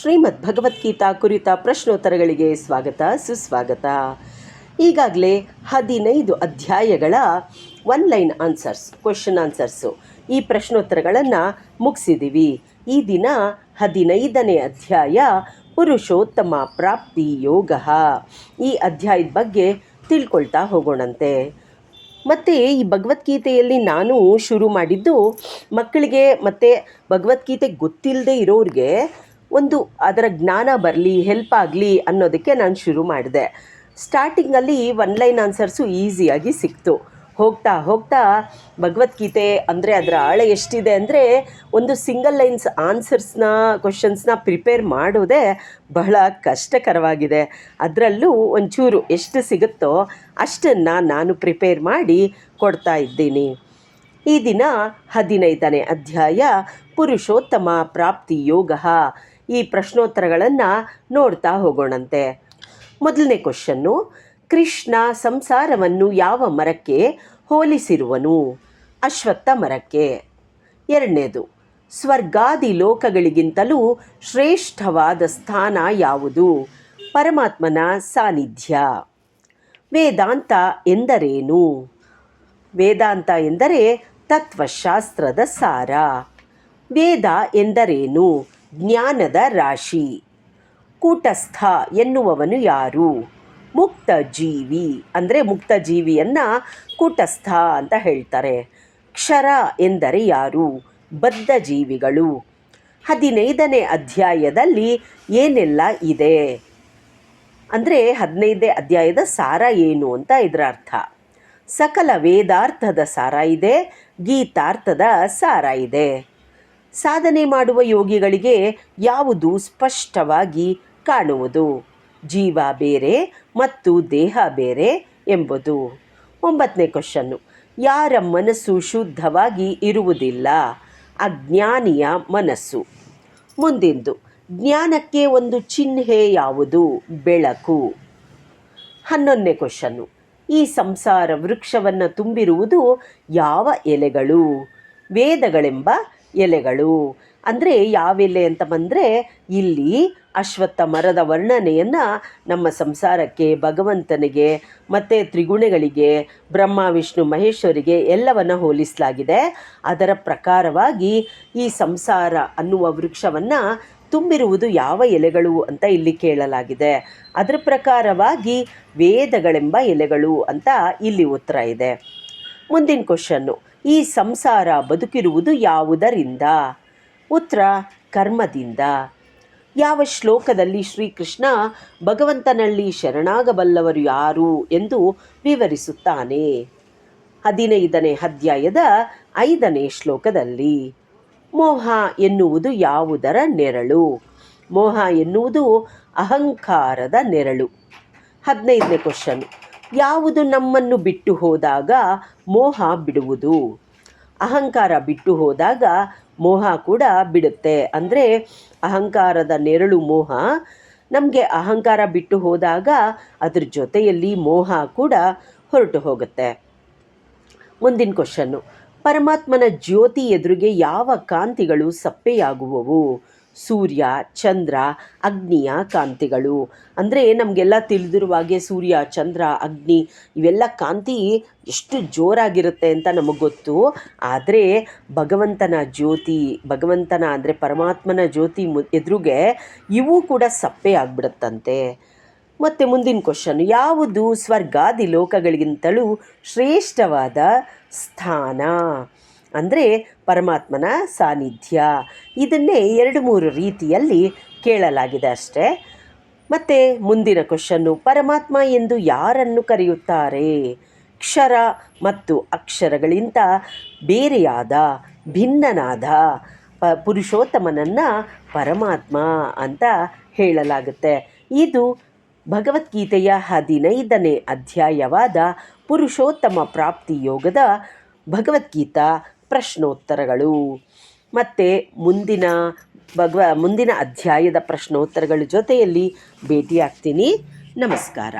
ಶ್ರೀಮದ್ ಭಗವದ್ಗೀತಾ ಕುರಿತ ಪ್ರಶ್ನೋತ್ತರಗಳಿಗೆ ಸ್ವಾಗತ, ಸುಸ್ವಾಗತ. ಈಗಾಗಲೇ ಹದಿನೈದು ಅಧ್ಯಾಯಗಳ one line answers question answers ಈ ಪ್ರಶ್ನೋತ್ತರಗಳನ್ನು ಮುಗಿಸಿದ್ದೀವಿ ಈ ದಿನ ಹದಿನೈದನೇ ಅಧ್ಯಾಯ ಪುರುಷೋತ್ತಮ ಪ್ರಾಪ್ತಿ ಯೋಗ. ಈ ಅಧ್ಯಾಯದ ಬಗ್ಗೆ ತಿಳ್ಕೊಳ್ತಾ ಹೋಗೋಣಂತೆ. ಮತ್ತು ಈ ಭಗವದ್ಗೀತೆಯಲ್ಲಿ ನಾನು ಶುರು ಮಾಡಿದ್ದು ಮಕ್ಕಳಿಗೆ ಮತ್ತು ಭಗವದ್ಗೀತೆ ಗೊತ್ತಿಲ್ಲದೆ ಇರೋರಿಗೆ ಒಂದು ಅದರ ಜ್ಞಾನ ಬರಲಿ ಹೆಲ್ಪ್ ಆಗಲಿ ಅನ್ನೋದಕ್ಕೆ ನಾನು ಶುರು ಮಾಡಿದೆ. ಸ್ಟಾರ್ಟಿಂಗಲ್ಲಿ ಒನ್ ಲೈನ್ ಆನ್ಸರ್ಸು ಈಸಿಯಾಗಿ ಸಿಕ್ತು. ಹೋಗ್ತಾ ಹೋಗ್ತಾ ಭಗವದ್ಗೀತೆ ಅಂದರೆ ಅದರ ಆಳ ಎಷ್ಟಿದೆ ಅಂದರೆ ಒಂದು ಸಿಂಗಲ್ ಲೈನ್ಸ್ ಆನ್ಸರ್ಸ್ನ ಕ್ವಶನ್ಸ್ನ ಪ್ರಿಪೇರ್ ಮಾಡೋದೇ ಬಹಳ ಕಷ್ಟಕರವಾಗಿದೆ. ಅದರಲ್ಲೂ ಒಂಚೂರು ಎಷ್ಟು ಸಿಗುತ್ತೋ ಅಷ್ಟನ್ನು ನಾನು ಪ್ರಿಪೇರ್ ಮಾಡಿ ಕೊಡ್ತಾ ಇದ್ದೀನಿ. ಈ ದಿನ ಹದಿನೈದನೇ ಅಧ್ಯಾಯ, ಪುರುಷೋತ್ತಮ ಪ್ರಾಪ್ತಿ ಯೋಗ. ಈ ಪ್ರಶ್ನೋತ್ತರಗಳನ್ನು ನೋಡ್ತಾ ಹೋಗೋಣಂತೆ. ಮೊದಲನೇ ಕ್ವಶನ್ನು ಕೃಷ್ಣ ಸಂಸಾರವನ್ನು ಯಾವ ಮರಕ್ಕೆ ಹೋಲಿಸಿರುವನು? ಅಶ್ವತ್ಥ ಮರಕ್ಕೆ. ಎರಡನೇದು, ಸ್ವರ್ಗಾದಿ ಲೋಕಗಳಿಗಿಂತಲೂ ಶ್ರೇಷ್ಠವಾದ ಸ್ಥಾನ ಯಾವುದು? ಪರಮಾತ್ಮನ ಸಾನ್ನಿಧ್ಯ. ವೇದಾಂತ ಎಂದರೇನು? ವೇದಾಂತ ಎಂದರೆ ತತ್ವಶಾಸ್ತ್ರದ ಸಾರ. ವೇದ ಎಂದರೇನು? ಜ್ಞಾನದ ರಾಶಿ. ಕೂಟಸ್ಥ ಎನ್ನುವವನು ಯಾರು? ಮುಕ್ತ ಜೀವಿ ಅಂದರೆ ಮುಕ್ತ ಜೀವಿಯನ್ನು ಕೂಟಸ್ಥ ಅಂತ ಹೇಳ್ತಾರೆ. ಕ್ಷರ ಎಂದರೆ ಯಾರು? ಬದ್ಧ ಜೀವಿಗಳು ಹದಿನೈದನೇ ಅಧ್ಯಾಯದಲ್ಲಿ ಏನೆಲ್ಲ ಇದೆ? ಅಂದರೆ ಹದಿನೈದನೇ ಅಧ್ಯಾಯದ ಸಾರ ಏನು ಅಂತ ಇದರ ಅರ್ಥ. ಸಕಲ ವೇದಾರ್ಥದ ಸಾರ ಇದೆ, ಗೀತಾರ್ಥದ ಸಾರ ಇದೆ. ಸಾಧನೆ ಮಾಡುವ ಯೋಗಿಗಳಿಗೆ ಯಾವುದು ಸ್ಪಷ್ಟವಾಗಿ ಕಾಣುವುದು? ಜೀವ ಬೇರೆ ಮತ್ತು ದೇಹ ಬೇರೆ ಎಂಬುದು. ಒಂಬತ್ತನೇ ಕ್ವಶನ್ನು. ಯಾರ ಮನಸ್ಸು ಶುದ್ಧವಾಗಿ ಇರುವುದಿಲ್ಲ? ಅಜ್ಞಾನಿಯ ಮನಸ್ಸು. ಮುಂದಿಂದು. ಜ್ಞಾನಕ್ಕೆ ಒಂದು ಚಿಹ್ನೆ ಯಾವುದು? ಬೆಳಕು. ಹನ್ನೊಂದನೇ ಕ್ವಶನ್ನು. ಈ ಸಂಸಾರ ವೃಕ್ಷವನ್ನು ತುಂಬಿರುವುದು ಯಾವ ಎಲೆಗಳು? ವೇದಗಳೆಂಬ ಎಲೆಗಳು. ಅಂದರೆ ಯಾವೆಲೆ ಅಂತ ಬಂದರೆ ಇಲ್ಲಿ ಅಶ್ವತ್ಥ ಮರದ ವರ್ಣನೆಯನ್ನು ನಮ್ಮ ಸಂಸಾರಕ್ಕೆ, ಭಗವಂತನಿಗೆ ಮತ್ತು ತ್ರಿಗುಣಗಳಿಗೆ, ಬ್ರಹ್ಮ, ವಿಷ್ಣು, ಮಹೇಶ್ವರಿಗೆ ಎಲ್ಲವನ್ನು ಹೋಲಿಸಲಾಗಿದೆ. ಅದರ ಪ್ರಕಾರವಾಗಿ ಈ ಸಂಸಾರ ಅನ್ನುವ ವೃಕ್ಷವನ್ನು ತುಂಬಿರುವುದು ಯಾವ ಎಲೆಗಳು ಅಂತ ಇಲ್ಲಿ ಕೇಳಲಾಗಿದೆ. ಅದರ ಪ್ರಕಾರವಾಗಿ ವೇದಗಳೆಂಬ ಎಲೆಗಳು ಅಂತ ಇಲ್ಲಿ ಉತ್ತರ ಇದೆ. ಮುಂದಿನ ಕ್ವಶನ್ನು ಈ ಸಂಸಾರ ಬದುಕಿರುವುದು ಯಾವುದರಿಂದ? ಉತ್ತರ ಕರ್ಮದಿಂದ. ಯಾವ ಶ್ಲೋಕದಲ್ಲಿ ಶ್ರೀಕೃಷ್ಣ ಭಗವಂತನಲ್ಲಿ ಶರಣಾಗಬಲ್ಲವರು ಯಾರು ಎಂದು ವಿವರಿಸುತ್ತಾನೆ? ಹದಿನೈದನೇ ಅಧ್ಯಾಯದ ಐದನೇ ಶ್ಲೋಕದಲ್ಲಿ, ಮೋಹ ಎನ್ನುವುದು ಯಾವುದರ ನೆರಳು? ಮೋಹ ಎನ್ನುವುದು ಅಹಂಕಾರದ ನೆರಳು. ಹದಿನೈದನೇ ಕ್ವಶನ್ ಯಾವುದು ನಮ್ಮನ್ನು ಬಿಟ್ಟು ಹೋದಾಗ ಮೋಹ ಬಿಡುವುದು. ಅಹಂಕಾರ ಬಿಟ್ಟು ಹೋದಾಗ ಮೋಹ ಕೂಡ ಬಿಡುತ್ತೆ. ಅಂದರೆ ಅಹಂಕಾರದ ನೆರಳು ಮೋಹ. ನಮಗೆ ಅಹಂಕಾರ ಬಿಟ್ಟು ಹೋದಾಗ ಅದ್ರ ಜೊತೆಯಲ್ಲಿ ಮೋಹ ಕೂಡ ಹೊರಟು ಹೋಗುತ್ತೆ. ಮುಂದಿನ ಕ್ವಶನ್ನು ಪರಮಾತ್ಮನ ಜ್ಯೋತಿ ಎದುರಿಗೆ ಯಾವ ಕಾಂತಿಗಳು ಸಪ್ಪೆಯಾಗುವವು? ಸೂರ್ಯ, ಚಂದ್ರ ಅಗ್ನಿಯ ಕಾಂತಿಗಳು ಅಂದರೆ ನಮಗೆಲ್ಲ ತಿಳಿದಿರುವ ಹಾಗೆ ಸೂರ್ಯ, ಚಂದ್ರ, ಅಗ್ನಿ, ಇವೆಲ್ಲ ಕಾಂತಿ ಎಷ್ಟು ಜೋರಾಗಿರುತ್ತೆ ಅಂತ ನಮಗೆ ಗೊತ್ತು. ಆದರೆ ಭಗವಂತನ ಜ್ಯೋತಿ, ಭಗವಂತನ ಅಂದರೆ ಪರಮಾತ್ಮನ ಜ್ಯೋತಿ ಮು, ಎದುರುಗೆ ಇವು ಕೂಡ ಸಪ್ಪೆ ಆಗ್ಬಿಡುತ್ತಂತೆ. ಮತ್ತು ಮುಂದಿನ ಕ್ವಶನ್ ಯಾವುದು ಸ್ವರ್ಗಾದಿ ಲೋಕಗಳಿಗಿಂತಲೂ ಶ್ರೇಷ್ಠವಾದ ಸ್ಥಾನ? ಅಂದರೆ ಪರಮಾತ್ಮನ ಸಾನ್ನಿಧ್ಯ. ಇದನ್ನೇ ಎರಡು ಮೂರು ರೀತಿಯಲ್ಲಿ ಕೇಳಲಾಗಿದೆ ಅಷ್ಟೇ. ಮತ್ತು ಮುಂದಿನ ಕ್ವಶನ್ನು ಪರಮಾತ್ಮ ಎಂದು ಯಾರನ್ನು ಕರೆಯುತ್ತಾರೆ? ಕ್ಷರ ಮತ್ತು ಅಕ್ಷರಗಳಿಂದ ಬೇರೆಯಾದ, ಭಿನ್ನನಾದ, ಪ, ಪುರುಷೋತ್ತಮನನ್ನು ಪರಮಾತ್ಮ ಅಂತ ಹೇಳಲಾಗುತ್ತೆ. ಇದು ಭಗವದ್ಗೀತೆಯ ಹದಿನೈದನೇ ಅಧ್ಯಾಯವಾದ ಪುರುಷೋತ್ತಮ ಪ್ರಾಪ್ತಿ ಯೋಗದ ಭಗವದ್ಗೀತಾ ಪ್ರಶ್ನೋತ್ತರಗಳು. ಮತ್ತು ಮುಂದಿನ ಭಗವ ಮುಂದಿನ ಅಧ್ಯಾಯದ ಪ್ರಶ್ನೋತ್ತರಗಳ ಜೊತೆಯಲ್ಲಿ ಭೇಟಿಯಾಗ್ತೀನಿ. ನಮಸ್ಕಾರ.